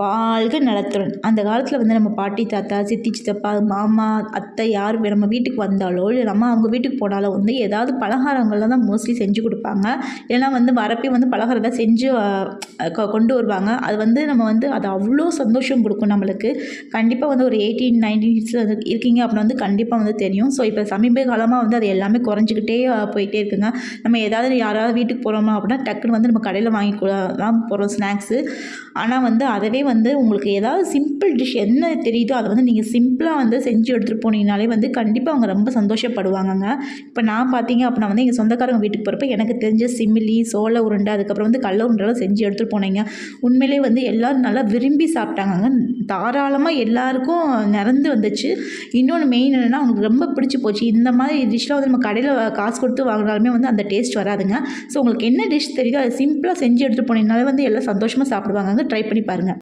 வாழ்க நலத்துடன். அந்த காலத்தில் வந்து நம்ம பாட்டி தாத்தா சித்தி சித்தப்பா மாமா அத்தை யார் நம்ம வீட்டுக்கு வந்தாலோ இல்லை நம்ம அவங்க வீட்டுக்கு போனாலோ வந்து ஏதாவது பலகாரங்கள்லாம் தான் மோஸ்ட்லி செஞ்சு கொடுப்பாங்க. ஏன்னா வந்து வரப்பே வந்து பலகாரம் தான் செஞ்சு கொண்டு வருவாங்க. அது வந்து நம்ம வந்து அது அவ்வளோ சந்தோஷம் கொடுக்கும் நம்மளுக்கு. கண்டிப்பாக வந்து ஒரு எயிட்டீன் நைன்டீன்ஸில் இருக்கீங்க அப்படின்னு வந்து கண்டிப்பாக வந்து தெரியும். ஸோ இப்போ சமீப காலமாக வந்து அது எல்லாமே குறைஞ்சிக்கிட்டே போயிட்டே இருக்குங்க. நம்ம ஏதாவது யாராவது வீட்டுக்கு போகிறோமா அப்படின்னா டக்குன்னு வந்து நம்ம கடையில் வாங்கி தான் போகிறோம் ஸ்நாக்ஸு ஆனால் வந்து அதவே வந்து உங்களுக்கு ஏதாவது சிம்பிள் டிஷ் என்ன தெரியுதோ அதை வந்து நீங்கள் சிம்பிளாக வந்து செஞ்சு எடுத்துகிட்டு போனீங்கனாலே வந்து கண்டிப்பாக அவங்க ரொம்ப சந்தோஷப்படுவாங்கங்க. இப்போ நான் பார்த்தீங்க அப்படின்னா வந்து எங்கள் சொந்தக்காரங்க வீட்டுக்கு போகிறப்ப எனக்கு தெரிஞ்ச சிமிலி சோள உருண்டை அதுக்கப்புறம் வந்து கடல உருண்டெல்லாம் செஞ்சு எடுத்துகிட்டு போனீங்க. உண்மையிலே வந்து எல்லோரும் நல்லா விரும்பி சாப்பிட்டாங்கங்க. தாராளமாக எல்லாருக்கும் நிறந்து வந்துச்சு. இன்னொன்று மெயின் என்னென்னா அவங்களுக்கு ரொம்ப பிடிச்சி போச்சு. இந்த மாதிரி டிஷ்லாம் வந்து நம்ம கடையில் காசு கொடுத்து வாங்கினாலுமே வந்து அந்த டேஸ்ட் வராதுங்க. ஸோ உங்களுக்கு என்ன டிஷ் தெரியுதோ அதை சிம்பிளாக செஞ்சு எடுத்துகிட்டு போனீங்கனாலே வந்து எல்லாம் சந்தோஷமாக சாப்பிடுவாங்க ட்ரை பண்ணி பாருங்கள்